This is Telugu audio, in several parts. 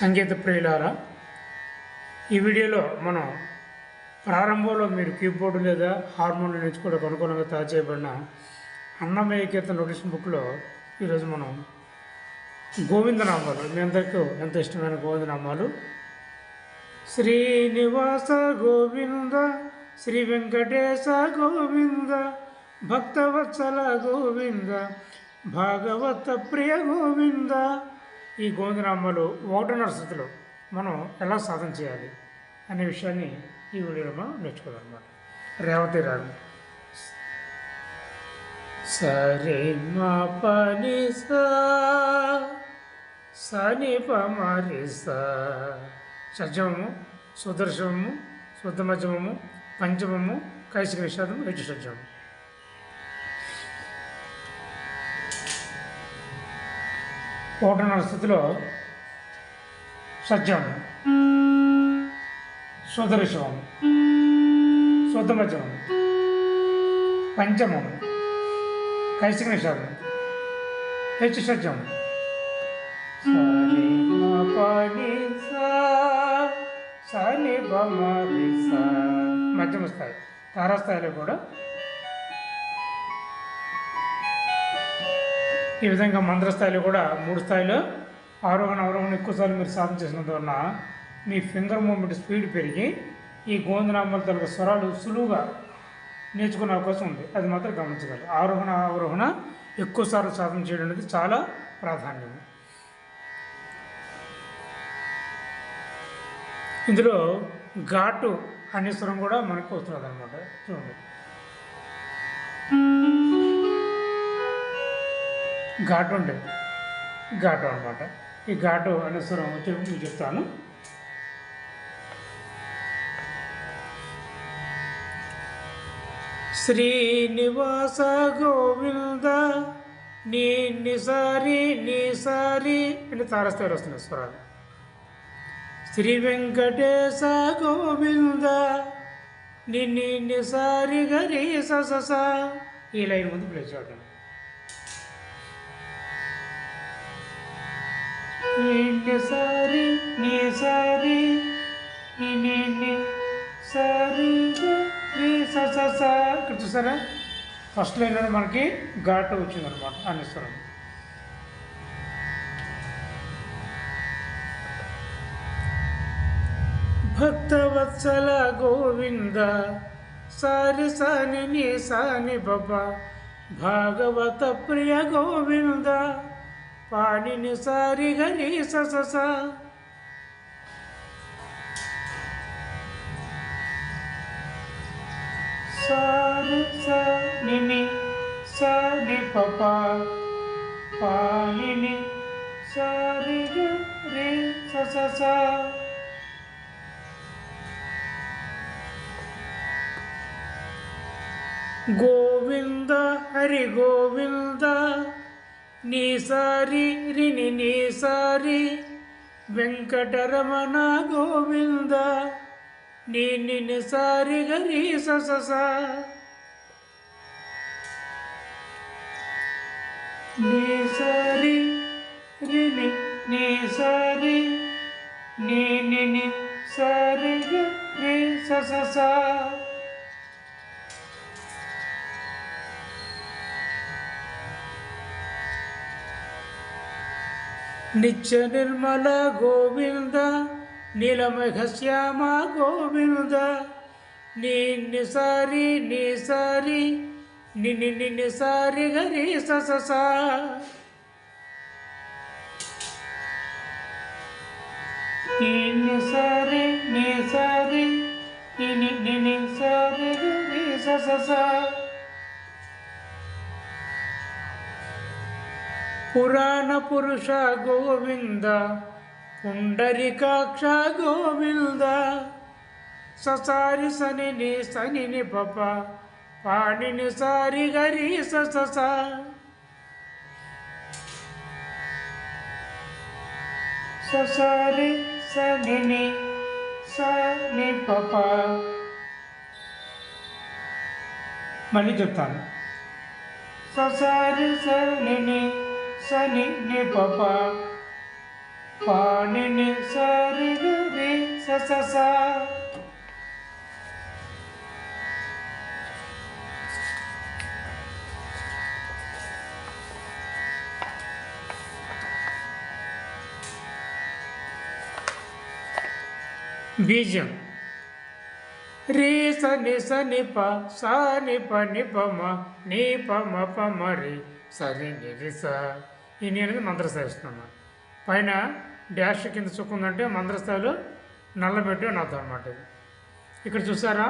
సంగీత ప్రియులారా ఈ వీడియోలో మనం ప్రారంభంలో మీరు కీబోర్డు లేదా హార్మోనియం నేర్చుకోవడానికి అనుకూలంగా తయారు చేయబడిన అన్నమయ్య కీర్తన నోటీస్ బుక్లో ఈరోజు మనం గోవిందనామాలు మీ అందరికీ ఎంత ఇష్టమైన గోవిందనామాలు. శ్రీనివాస గోవింద శ్రీ వెంకటేశ గోవింద భక్తవత్సల గోవింద భాగవత ప్రియ గోవింద ఈ గోవిందనామాలు ఒకటన్నర స్థితిలో మనం ఎలా సాధన చేయాలి అనే విషయాన్ని ఈ వీడియోలో మనం నేర్చుకోవాలి అనమాట రేవతి రాగం సరే మా పని సా సని పమరి సా. షడ్జమము సుదర్శనము శుద్ధ పంచమము కైసిక విషాదము హెచ్చు ఒకటిన్నర స్థితిలో సజ్జం సుదర్శనము శుద్ధ మధ్యమము పంచమం కైసిక నిషాదం హెచ్చు సజ్జం. సరి మ సని మధ్యమ స్థాయి తారాస్థాయిలో కూడా ఈ విధంగా మంత్రస్థాయిలో కూడా మూడు స్థాయిలో. ఆరోహణ అవరోహణ ఎక్కువసార్లు మీరు సాధన చేసినందువలన మీ ఫింగర్ మూమెంట్ స్పీడ్ పెరిగి ఈ గోందనామాల తల స్వరాలు సులువుగా నేర్చుకునే అవకాశం ఉంది. అది మాత్రం గమనించగలరు. ఆరోహణ అవరోహణ ఎక్కువసార్లు సాధన చేయడం అనేది చాలా ప్రాధాన్యం. ఇందులో ఘాటు అనే స్వరం కూడా మనకు వస్తుంది అనమాట చూడండి. ఘాటు ఉంటుంది ఘాటు అనమాట ఈ ఘాటు అనే స్వరం వచ్చి మీకు చెప్తాను. శ్రీనివాస గోవింద నీ నిసారి నిసారి అంటే తారస్థాయిలో వస్తున్నాయి స్వరాలు. శ్రీ వెంకటేశ గోవింద నిన్ని నిసారి గరి సస ఈ లైన్ ముందు ప్లే చేయడం నిన్ను సరి? నీ సారి? నిన్ను సరి? ఇక్కడ చూసారా? ఫస్ట్ లైన్లో మనకి ఘాటు వచ్చిందనమాట అనే స్వరం భక్తవత్సల గోవింద సారి సాని నీ సాని బాబా భాగవత ప్రియ గోవింద. పాడిని సారి గరి సస సారి సాని సాని పప పాడిని సారి గరి సస గోవింద హరి గోవింద నీ సారి రిని నీ సారి వెంకటరమణ గోవింద నీ నిన్ను సారి గరి సస నీ సారి రిని నీ సారి నీ నిని సారి గరి సస నిత్య నిర్మల గోవింద నీలమఘ శ్యామ గోవింద. నీ నిసారి నీ సారి నిని నిని సారి గరి సస నీ నిసారి నిసారి నిని నిని సారి గరి సస పురాణ పురుష గోవింద పుండరికాక్ష గోవింద ససారి సనిని సనిని పప పాణిని సారి గరి సస ససారి సనిని సని పప. మళ్ళీ చెప్తాను. ససారి సనిని సని ని పప పాణిని సారి రి స స స బీజం రే స ని స ని ప స ని ప ని ప మ ని ప మ ప మ రి సరి ని రి స ఈ ని అనేది మంత్రస్థాయి వస్తుంది పైన డాష్ కింద చుక్క ఉందంటే మంత్రస్థాయిలో నల్లబెట్టి అని అర్థం అనమాట ఇది. ఇక్కడ చూసారా?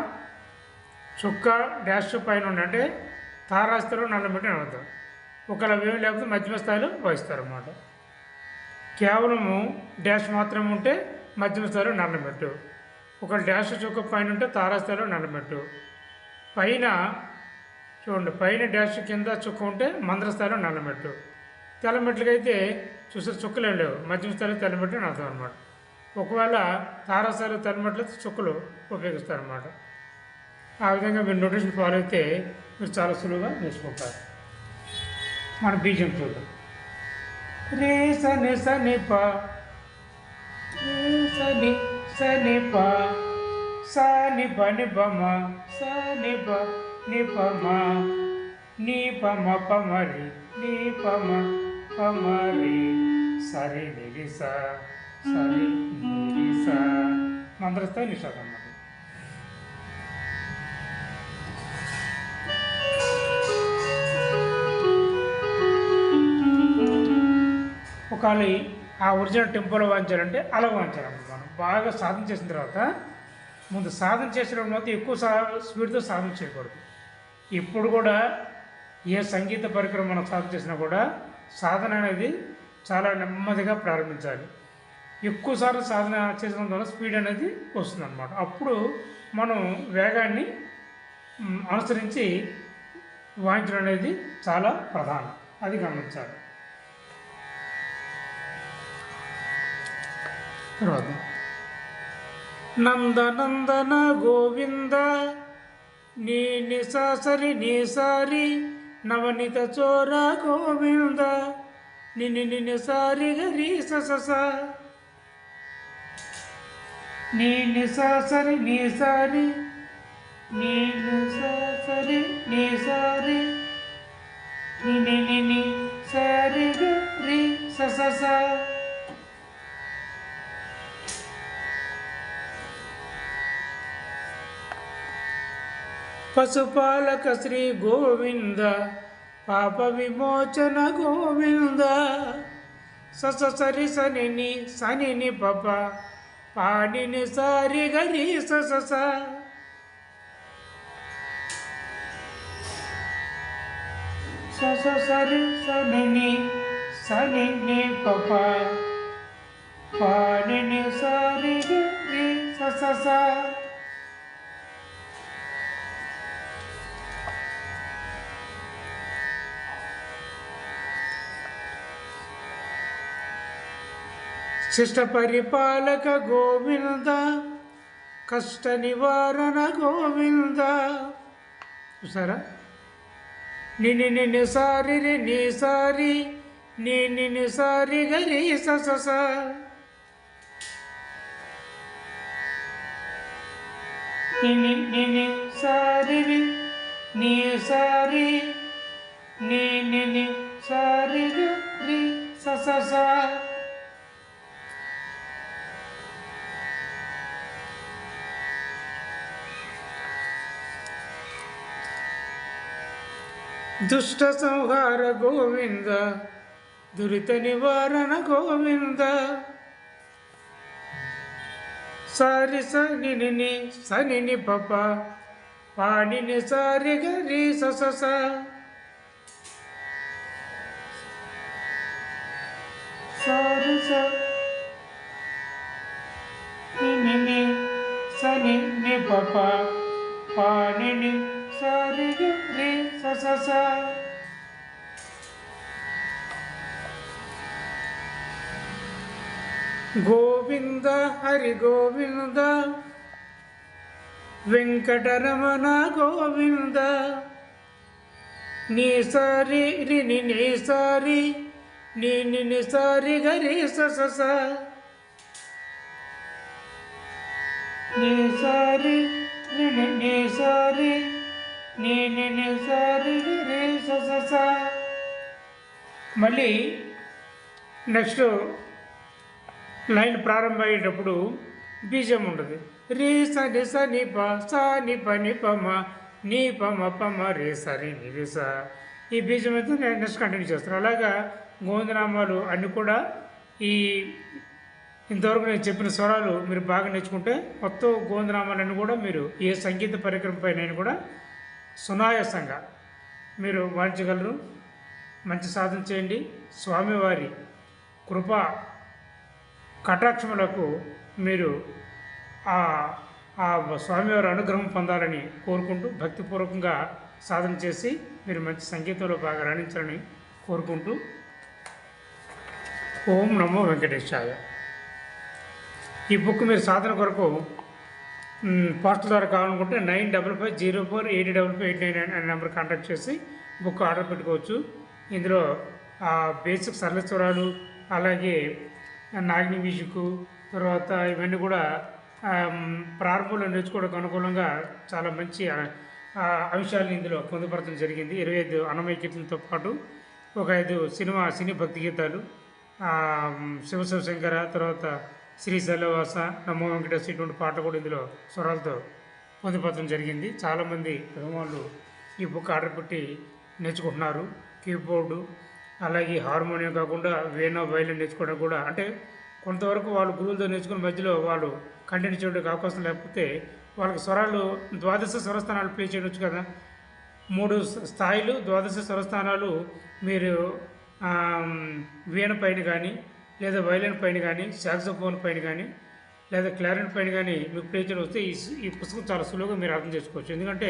చుక్క డాష్ పైన ఉందంటే తారాస్థాయిలో నల్లబెట్టి అని అర్థం. ఒకవేళ ఏమి లేకపోతే మధ్యమ స్థాయిలో వహిస్తారన్నమాట. కేవలము డాష్ మాత్రం ఉంటే మధ్యమ స్థాయిలో నల్లబెట్టు ఒక డాష్ చుక్క పైన ఉంటే తారాస్థాయిలో నల్లమెట్టు పైన చూడండి పైన డాష్ కింద చుక్క ఉంటే మంద్ర స్థాయిలో తెల్లమెట్లకైతే చూసే చుక్కలు లేవు. మధ్యమ స్థాయిలో తెల్లమెట్లు అని అర్థం అనమాట ఒకవేళ తారాస్థాయిలో తెల్లమెట్లు చుక్కలు ఉపయోగిస్తారనమాట ఆ విధంగా మీరు నోటేషన్ ఫాలో అయితే మీరు చాలా సులువుగా నేర్చుకుంటారు. మన బీజం చూద్దాం. రే స ని పా ప. రే స ని స ని ప. స ని పమ ని ప మ. స ని ప ని ప మ. ని ప మ సరి నిరిస సరి నిరిస మంత్రస్థాయి నిషాదం అన్నమాట. ఒకవేళ ఆ ఒరిజినల్ టెంపోలో వాయించాలంటే అలా వాయించాలన్నమాట మనం. బాగా సాధన చేసిన తర్వాత ముందు సాధన చేసిన తర్వాత ఎక్కువ సా స్పీడ్తో సాధన చేయకూడదు. ఇప్పుడు కూడా ఏ సంగీత పరికరం మనం సాధన చేసినా కూడా సాధన అనేది చాలా నెమ్మదిగా ప్రారంభించాలి. ఎక్కువసార్లు సాధన చేసిన ద్వారా స్పీడ్ అనేది వస్తుంది అనమాట అప్పుడు మనం వేగాన్ని అనుసరించి వాయించడం అనేది చాలా ప్రధానం. అది గమనించాలి. తర్వాత నందనందన గోవింద నీ నిసాసరి నీసారి నవనిత చోర గోవింద నిని నిని సారి గరి సస నీ నిసాసరి నీసారి నీ నిసాసరి నీసారి నిని నిని సారి గరి సస పశుపాలక శ్రీ గోవింద పాప విమోచన గోవింద. సస సరి సని సని పప పాడిని సారి గరి సస సస సరి సని సని పప పాడిని సారి గరి సస శిష్ట పరిపాలక గోవింద కష్ట నివారణ గోవింద చూసారా నిని నిని సారి రే నీ సారి నీ నిని సారి గరి సస నిని నిని సారి రి ని సారి నీ నిని సారి గరి స స స. దుష్ట సంహార గోవింద దురిత నివారణ గోవింద సారి సని ని సని ని పప పాడిని సారి గరి స స స. గరి స స స. గోవింద హరి గోవింద వెంకటరమణ గోవింద నీ సారి రిని నీ సారి నీ ని సారి గరి స స స నీ ని సారి స స మళ్ళీ నెక్స్ట్ లైన్ ప్రారంభం అయ్యేటప్పుడు బీజం ఉంటుంది. రీ స ని స ని ప స ని ప ని ప మ నీ ప మ ప మ రే స రి ని రి స. ఈ బీజం అయితే నేను నెక్స్ట్ కంటిన్యూ చేస్తాను. అలాగా గోవిందనామాలు అన్నీ కూడా ఈ ఇంతవరకు నేను చెప్పిన స్వరాలు మీరు బాగా నేర్చుకుంటే మొత్తం గోవిందనామాలన్నీ కూడా మీరు ఏ సంగీత పరికరం పైన కూడా సునాయాసంగా మీరు వాయించగలరు. మంచి సాధన చేయండి. స్వామివారి కృప కటాక్షములకు మీరు ఆ ఆ స్వామివారి అనుగ్రహం పొందాలని కోరుకుంటూ భక్తిపూర్వకంగా సాధన చేసి మీరు మంచి సంగీతంలో బాగా రాణించాలని కోరుకుంటూ ఓం నమో వెంకటేశాయ. ఈ బుక్ మీరు సాధన కొరకు మ్, పోస్ట్ ద్వారా కావాలనుకుంటే nine double five zero four eight double five eight nine అనే నెంబర్ కాంటాక్ట్ చేసి బుక్ ఆర్డర్ పెట్టుకోవచ్చు. ఇందులో ఆ బేసిక్ సరళస్వరాలు అలాగే నాగిని మ్యూజిక్ తర్వాత ఇవన్నీ కూడా ప్రారంభంలో నేర్చుకోవడానికి అనుకూలంగా చాలా మంచి అంశాలను ఇందులో పొందుపరచడం జరిగింది. ఇరవై ఐదు అన్నమయ కీర్తనతో పాటు ఒక ఐదు సినిమా సినీ భక్తి గీతాలు ఆ, శివ శివశంకర తర్వాత శ్రీ శైలవాస నమో వెంకటేశ్ ఇటువంటి పాటలు కూడా ఇందులో స్వరాలతో పొందుపరచడం జరిగింది. చాలామంది అభిమానులు ఈ బుక్ ఆర్డర్ పెట్టి నేర్చుకుంటున్నారు. కీబోర్డు అలాగే హార్మోనియం కాకుండా వేణో వైలిన్ నేర్చుకోవడం కూడా అంటే కొంతవరకు వాళ్ళు గురువులతో నేర్చుకున్న మధ్యలో వాళ్ళు కంటిన్యూ చేయడానికి అవకాశం లేకపోతే వాళ్ళకి స్వరాలు ద్వాదశ స్వరస్థానాలు ప్లే చేయవచ్చు కదా. మూడు స్థాయిలు ద్వాదశ స్వరస్థానాలు మీరు వీణ పైన కానీ లేదా వైలిన్ పైన కానీ సాక్సోఫోన్ పైన కానీ లేదా క్లారిన్ పైన కానీ మీకు ప్లే చేయడం వస్తే ఈ స్- ఈ పుస్తకం చాలా సులువుగా మీరు అర్థం చేసుకోవచ్చు. ఎందుకంటే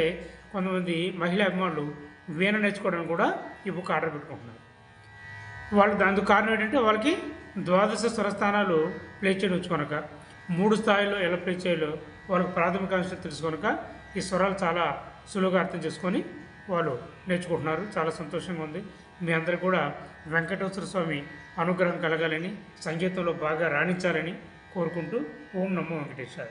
కొంతమంది మహిళా అభిమానులు వీణ నేర్చుకోవడానికి కూడా ఈ బుక్ ఆర్డర్ పెట్టుకుంటున్నారు. వాళ్ళు దానికి కారణం ఏంటంటే వాళ్ళకి ద్వాదశ స్వరస్థానాలు ప్లే చేయవచ్చు కనుక మూడు స్థాయిలో ఎలా ప్లే చేయాలో వాళ్ళకి ప్రాథమిక అంశం తెలుసుకొనక ఈ స్వరాలు చాలా సులువుగా అర్థం చేసుకొని వాళ్ళు నేర్చుకుంటున్నారు. చాలా సంతోషంగా ఉంది. మీ అందరూ కూడా వెంకటేశ్వర స్వామి అనుగ్రహం కలగాలని సంగీతంలో బాగా రాణించాలని కోరుకుంటూ ఓం నమో వెంకటేశ్వర